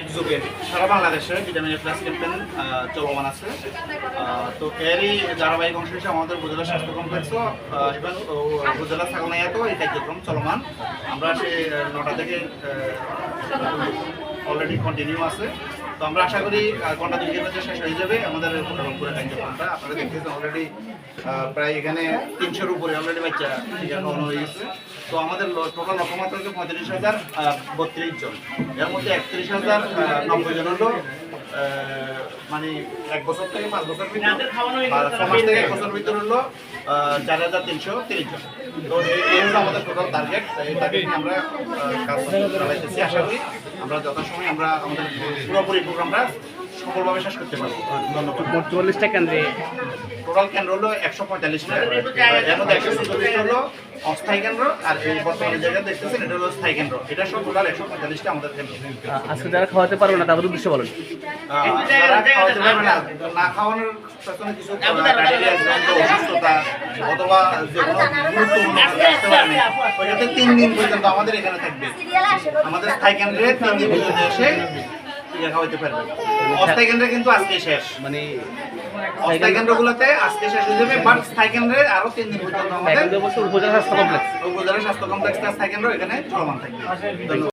একযোগে সারা বাংলাদেশে vitamin plus campaign চলমান আছে। তো এরই ধারাবাহিক অংশ হিসেবে আমাদের উপজেলা স্বাস্থ্য কমপ্লেক্সও আহ, এবং উপজেলা ছাগলনাইয়াতেও এই কার্যক্রম চলমান। আমরা সেই নটা থেকে অলরেডি কন্টিনিউ আছে। তো আমরা আশা করি ঘণ্টা দুই মধ্যে শেষ হয়ে যাবে। আমাদের পুরো কার্যক্রমটা আপনারা দেখতেছেন অলরেডি প্রায় এখানে তিনশোর উপরে অলরেডি বাচ্চা টিকা খাওয়ানো হয়ে গেছে। তো আমাদের টোটাল লক্ষ্যমাত্রা হচ্ছে পঁয়ত্রিশ হাজার বত্রিশ জন। এর মধ্যে একত্রিশ হাজার নব্বই জন হলো মানে এক বছর থেকে পাঁচ বছর ভিতর থেকে এক বছর ভিতর হলো চার হাজার তিনশো তিরিশ জন। তো এই- হলো আমাদের টোটাল টার্গেট নিয়ে আমরা কাজ চালাইতেছি। আশা করি আমরা যথাসময় আমরা আমাদের পুরোপুরি প্রোগ্রামটা সফলভাবে শেষ করতে পারব। চল্লিশটা মোট কেন্দ্রে টোটাল কেন্দ্র হলো একশো পঁয়তাল্লিশটা। এর মধ্যে একশো চল্লিশটা হলো অস্থায়ী কেন্দ্র আর এই বর্তমানে জায়গা দেখতেছেন এটা হলো স্থায়ী কেন্দ্র এটা সব টোটাল একশো পঁয়তাল্লিশটা আমাদের কেন্দ্র আজকে যারা খাওয়াতে পারবে না তাদের উদ্দেশ্যে বলেন। না, না খাওয়ানোর পেছনে কিছু অসুস্থতা অথবা যে কোনো ওইটাতে তিন দিন পর্যন্ত আমাদের এখানে থাকবে। আমাদের স্থায়ী কেন্দ্রে তিন দিন পর্যন্ত এসে টিকা খাওয়াতে পারবে। অস্থায়ী কেন্দ্রে কিন্তু আজকে শেষ। মানে অস্থায়ী কেন্দ্রগুলোতে আজকে শেষ হয়ে যাবে বাট স্থায়ী কেন্দ্রে আরও তিন দিন পর্যন্ত আমাদের উপজেলা স্বাস্থ্য কমপ্লেক্স। উপজেলা স্বাস্থ্য কমপ্লেক্সটা স্থায়ী কেন্দ্র এখানে চলমান থাকবে। ধন্যবাদ।